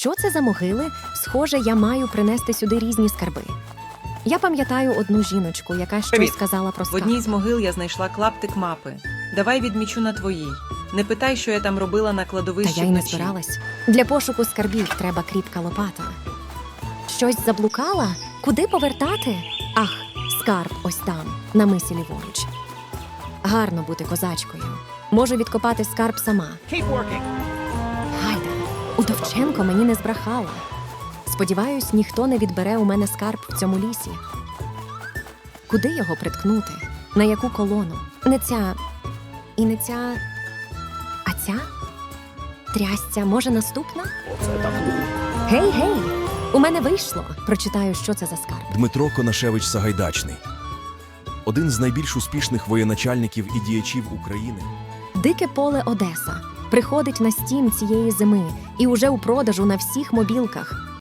Що це за могили? Схоже, я маю принести сюди різні скарби. Я пам'ятаю одну жіночку, яка щось Привіт. сказала про В скарб. одній з могил я знайшла клаптик мапи. Давай відмічу на твоїй. Не питай, що я там робила на Та кладовищі я й не вночі. збиралась. Для пошуку скарбів треба кріпка лопата. Щось заблукала? Куди повертати? Ах, скарб ось там, на мисі ліворуч. Гарно бути козачкою. Можу відкопати скарб сама. Гайда, Удовченко мені не збрехала. Сподіваюсь, ніхто не відбере у мене скарб в цьому лісі. Куди його приткнути? На яку колону? Не ця. І не ця. А ця? Трясця, може, наступна? Гей, гей! У мене вийшло. Прочитаю, що це за скарб. Дмитро Конашевич Сагайдачний, один з найбільш успішних воєначальників і діячів України. Дике поле Одеса приходить на стім цієї зими і уже у продажу на всіх мобілках.